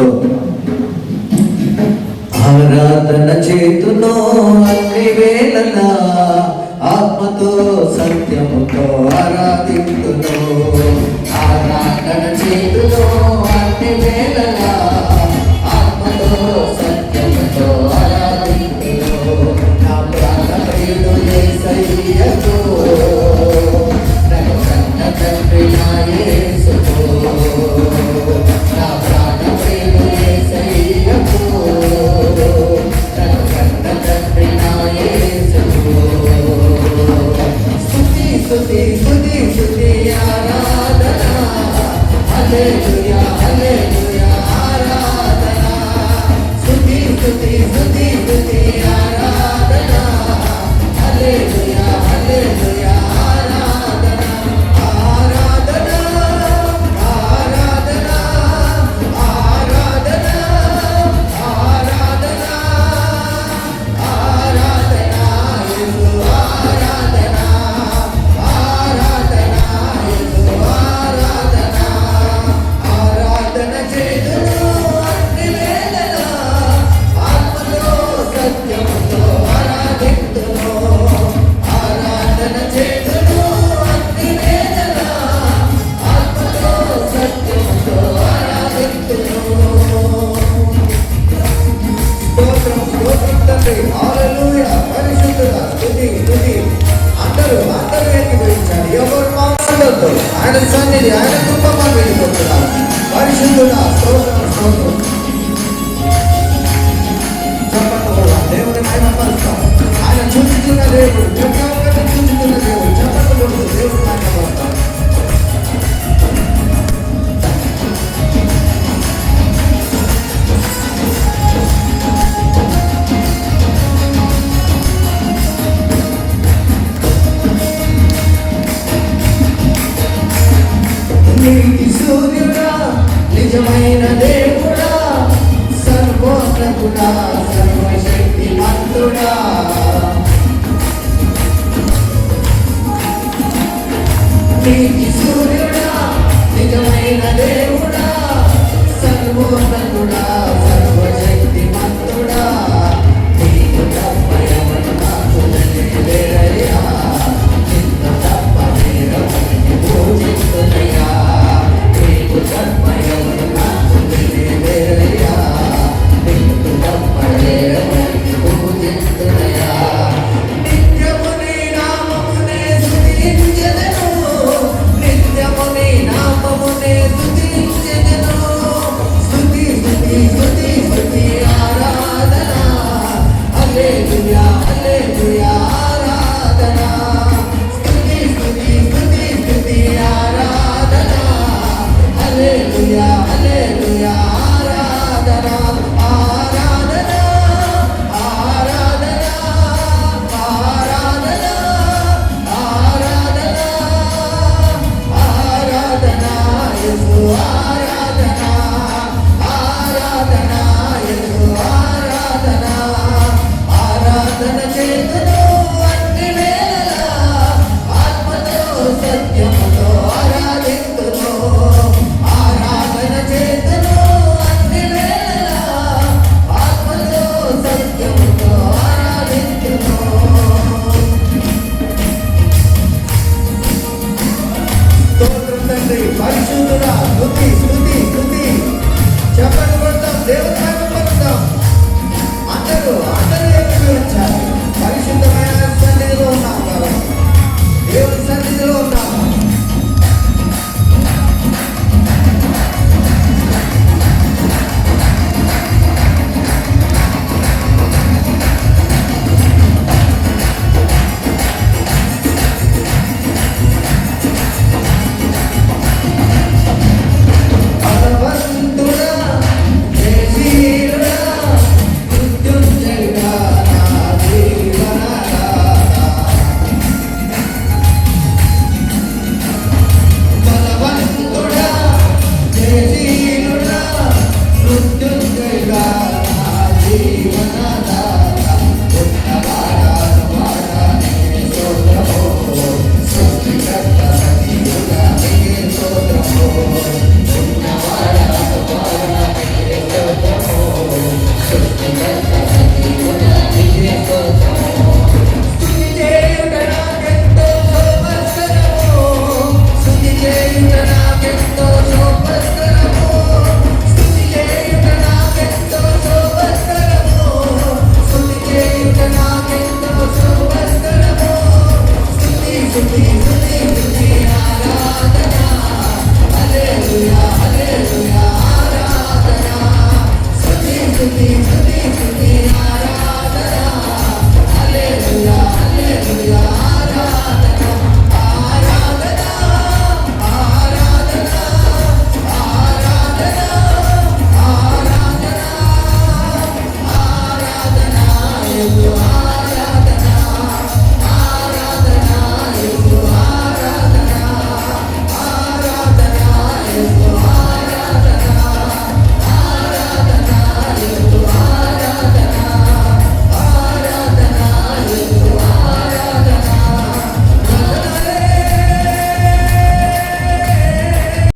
మనసుతో ఆరాధన చేతునో అన్ని వేళలా ఆత్మతో సత్యముతో ఆరాధితునో. ఆయన సన్నిధి ఆయన కుటుంబాన్ని వెళ్ళిపోతున్నారు పరిశుద్ధుడ స్తోత్రం స్తోత్రం. చెప్పండి దేవుడిని ఆయన పరుస్తాం. ఆయన చూస్తున్న దేవుడు. సూర్యుడా నిజమైన దేవుడా సర్వోన్నతుడా సర్వశక్తి మంతుడా నీకు తండ్రి పరిశుద్ధుడా స్థుతి స్థుతి స్థుతి. చెప్పండి పడతాం దేవుని అందరూ అందరూ